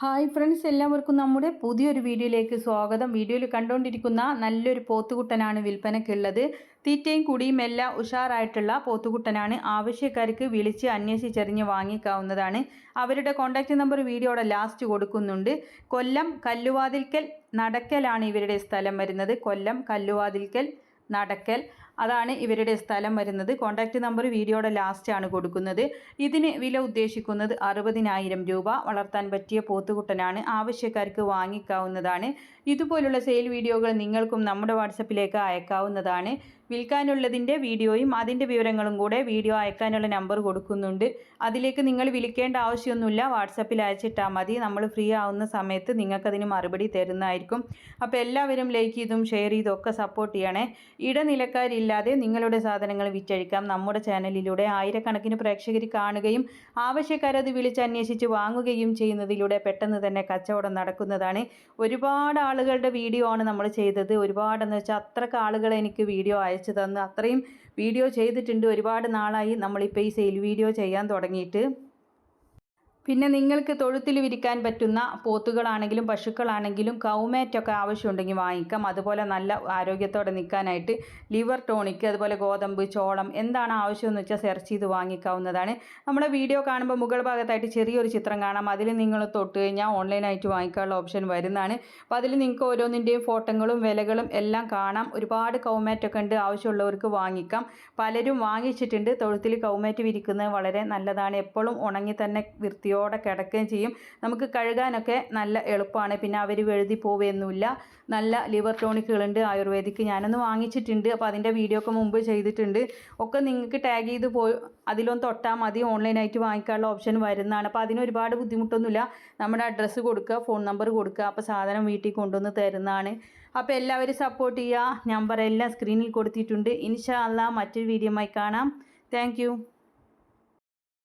Hi friends എല്ലാവർക്കും നമ്മുടെ പുതിയൊരു വീഡിയോയിലേക്ക് സ്വാഗതം. വീഡിയോയിൽ കണ്ടുകൊണ്ടിരിക്കുന്ന നല്ലൊരു പോത്തുകുട്ടനാണ് വിൽപ്പനയ്ക്കുള്ളത്. തീറ്റയും കുടിയും എല്ലാം ഉഷാറായിട്ടുള്ള പോത്തുകുട്ടനാണ്. ആവശ്യക്കാർക്ക് വിളിച്ച് അന്വേഷിച്ചറിഞ്ഞ് വാങ്ങിക്കാവുന്നതാണ്. അവരുടെ കോൺടാക്റ്റ് നമ്പർ വീഡിയോയുടെ ലാസ്റ്റ് കൊടുക്കുന്നുണ്ട്. കൊല്ലം കല്ലുവാതിൽക്കൽ നടക്കലാണ് ഇവരുടെ സ്ഥലം വരുന്നത്. കൊല്ലം കല്ലുവാതിൽക്കൽ നടക്കൽ അതാണ് ഇവരുടെ സ്ഥലം വരുന്നത്. കോൺടാക്റ്റ് നമ്പർ വീഡിയോയുടെ ലാസ്റ്റ് ആണ് കൊടുക്കുന്നത്. ഇതിന് വില ഉദ്ദേശിക്കുന്നത് അറുപതിനായിരം രൂപ. വളർത്താൻ പറ്റിയ പോത്തുകുട്ടനാണ്. ആവശ്യക്കാർക്ക് വാങ്ങിക്കാവുന്നതാണ്. ഇതുപോലുള്ള സെയിൽ വീഡിയോകൾ നിങ്ങൾക്കും നമ്മുടെ വാട്സപ്പിലേക്ക് അയക്കാവുന്നതാണ്. വിൽക്കാനുള്ളതിന്റെ വീഡിയോയും അതിന്റെ വിവരങ്ങളും കൂടെ വീഡിയോ അയക്കാനുള്ള നമ്പർ കൊടുക്കുന്നുണ്ട്. അതിലേക്ക് നിങ്ങൾ വിളിക്കേണ്ട ആവശ്യമൊന്നുമില്ല. വാട്സപ്പിൽ അയച്ചിട്ടാൽ മതി. നമ്മൾ ഫ്രീ ആവുന്ന സമയത്ത് നിങ്ങൾക്കതിന് മറുപടി തരുന്നതായിരിക്കും. അപ്പോൾ എല്ലാവരും ലൈക്ക് ചെയ്തും ഷെയർ ചെയ്തും ഒക്കെ സപ്പോർട്ട് ചെയ്യണേ. ഇടനിലക്കാരില്ലാതെ നിങ്ങളുടെ സാധനങ്ങൾ വിറ്റഴിക്കാം. നമ്മുടെ ചാനലിലൂടെ ആയിരക്കണക്കിന് പ്രേക്ഷകർ കാണുകയും ആവശ്യക്കാരത് വിളിച്ച് അന്വേഷിച്ച് വാങ്ങുകയും ചെയ്യുന്നതിലൂടെ പെട്ടെന്ന് തന്നെ കച്ചവടം നടക്കുന്നതാണ്. ഒരുപാട് ആളുകളുടെ വീഡിയോ ആണ് നമ്മൾ ചെയ്തത്. ഒരുപാടെന്ന് വെച്ചാൽ അത്രയ്ക്ക് ആളുകൾ എനിക്ക് വീഡിയോ അയച്ചു അയച്ചു തന്ന്. അത്രയും വീഡിയോ ചെയ്തിട്ടുണ്ട്. ഒരുപാട് നാളായി നമ്മളിപ്പോൾ ഈ സെയിൽ വീഡിയോ ചെയ്യാൻ തുടങ്ങിയിട്ട്. പിന്നെ നിങ്ങൾക്ക് തൊഴുത്തിൽ വിരിക്കാൻ പറ്റുന്ന പോത്തുകളാണെങ്കിലും പശുക്കളാണെങ്കിലും കൗമേറ്റൊക്കെ ആവശ്യമുണ്ടെങ്കിൽ വാങ്ങിക്കാം. അതുപോലെ നല്ല ആരോഗ്യത്തോടെ നിൽക്കാനായിട്ട് ലിവർ ടോണിക്ക് അതുപോലെ ഗോതമ്പ് ചോളം എന്താണ് ആവശ്യമെന്ന് വെച്ചാൽ സെർച്ച് ചെയ്ത് വാങ്ങിക്കാവുന്നതാണ്. നമ്മുടെ വീഡിയോ കാണുമ്പോൾ മുകൾ ഭാഗത്തായിട്ട് ചെറിയൊരു ചിത്രം കാണാം. അതിൽ നിങ്ങൾ തൊട്ട് കഴിഞ്ഞാൽ ഓൺലൈനായിട്ട് വാങ്ങിക്കാനുള്ള ഓപ്ഷൻ വരുന്നതാണ്. അപ്പോൾ അതിൽ നിങ്ങൾക്ക് ഓരോന്നിന്റെയും ഫോട്ടോകളും വിലകളും എല്ലാം കാണാം. ഒരുപാട് കൗമേറ്റൊക്കെ ഉണ്ട്. ആവശ്യമുള്ളവർക്ക് വാങ്ങിക്കാം. പലരും വാങ്ങിച്ചിട്ടുണ്ട്. തൊഴുത്തിൽ കൗമേറ്റ് വിരിക്കുന്നത് വളരെ നല്ലതാണ്. എപ്പോഴും ഉണങ്ങി തന്നെ വൃത്തിയോ ചൂടോടെ കിടക്കുകയും ചെയ്യും. നമുക്ക് കഴുകാനൊക്കെ നല്ല എളുപ്പമാണ്. പിന്നെ അവർ വെഴുതി പോവുകയൊന്നുമില്ല നല്ല ലിവർ ടോണിക്കുകളുണ്ട് ആയുർവേദിക്ക്. ഞാനൊന്ന് വാങ്ങിച്ചിട്ടുണ്ട്. അപ്പോൾ അതിന്റെ വീഡിയോ ഒക്കെ മുമ്പ് ചെയ്തിട്ടുണ്ട്. ഒക്കെ നിങ്ങൾക്ക് ടാഗ് ചെയ്ത് പോയി അതിലൊന്ന് തൊട്ടാൽ മതി. ഓൺലൈനായിട്ട് വാങ്ങിക്കാനുള്ള ഓപ്ഷൻ വരുന്നതാണ്. അപ്പോൾ അതിന് ഒരുപാട് ബുദ്ധിമുട്ടൊന്നുമില്ല. നമ്മുടെ അഡ്രസ്സ് കൊടുക്കുക ഫോൺ നമ്പർ കൊടുക്കുക. അപ്പോൾ സാധനം വീട്ടിൽ കൊണ്ടുവന്ന് തരുന്നതാണ്. അപ്പോൾ എല്ലാവരും സപ്പോർട്ട് ചെയ്യുക. നമ്പർ എല്ലാം സ്ക്രീനിൽ കൊടുത്തിട്ടുണ്ട്. ഇൻഷാ അല്ല മറ്റൊരു വീഡിയോ കാണാം. താങ്ക്